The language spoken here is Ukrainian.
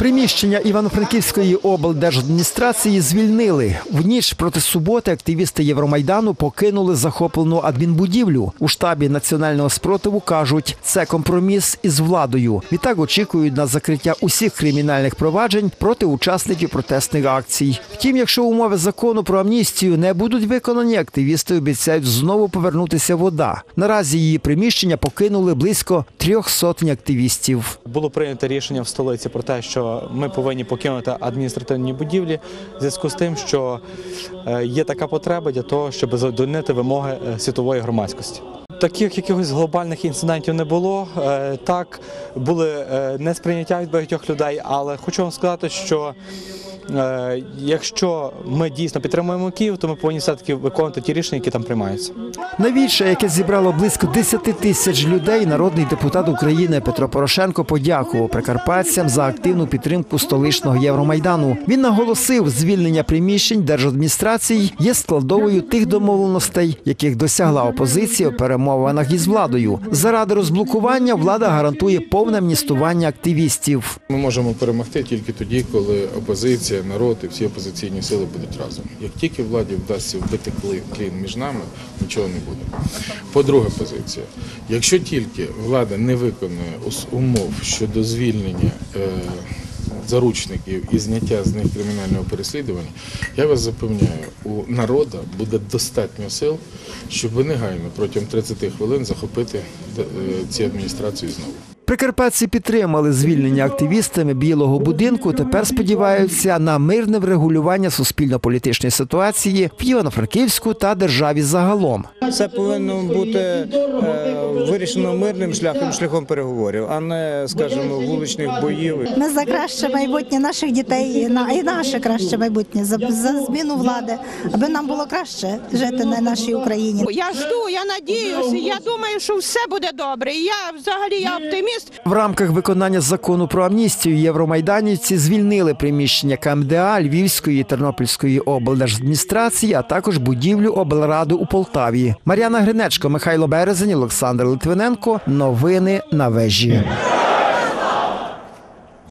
Приміщення Івано-Франківської облдержадміністрації звільнили. В ніч проти суботи активісти Євромайдану покинули захоплену адмінбудівлю. У штабі національного спротиву кажуть, це компроміс із владою. Відтак очікують на закриття усіх кримінальних проваджень проти учасників протестних акцій. Втім, якщо умови закону про амністію не будуть виконані, активісти обіцяють знову повернутися в ОДА. Наразі її приміщення покинули близько трьох сотень активістів. Було прийнято рішення в столиці про те, що ми повинні покинути адміністративні будівлі в зв'язку з тим, що е, є така потреба для того, щоб задовольнити вимоги е, світової громадськості. Таких якихось глобальних інцидентів не було. Е, Так, були несприйняття від багатьох людей, але хочу вам сказати, що якщо ми дійсно підтримуємо Київ, то ми повинні все-таки виконувати ті рішення, які там приймаються. Навіщо, яке зібрало близько 10 тисяч людей, народний депутат України Петро Порошенко подякував прикарпатцям за активну підтримку столичного Євромайдану. Він наголосив, звільнення приміщень держадміністрацій є складовою тих домовленостей, яких досягла опозиція у перемовинах із владою. Заради розблокування влада гарантує повне амністування активістів. Ми можемо перемогти тільки тоді, коли опозиція, народ і всі опозиційні сили будуть разом. Як тільки владі вдасться вбити клін між нами, нічого не буде. По-друге, позиція. Якщо тільки влада не виконує умов щодо звільнення е, заручників і зняття з них кримінального переслідування, я вас запевняю, у народу буде достатньо сил, щоб негайно протягом 30 хвилин захопити е, ці адміністрації знову. Прикарпатці підтримали звільнення активістами Білого будинку. Тепер сподіваються на мирне врегулювання суспільно-політичної ситуації в Івано-Франківську та державі загалом. Це повинно бути е, вирішено мирним шляхом, шляхом переговорів, а не, скажімо, вуличних боїв. Ми за краще майбутнє наших дітей і на і наше краще майбутнє за, за зміну влади, аби нам було краще жити на нашій Україні. Я жду, я надіюся. Я думаю, що все буде добре. Я взагалі я оптиміст. В рамках виконання закону про амністію євромайданівці звільнили приміщення КМДА Львівської і Тернопільської облдержадміністрації, а також будівлю облради у Полтаві. Мар'яна Гринечко, Михайло Березень, Олександр Литвиненко. Новини на вежі.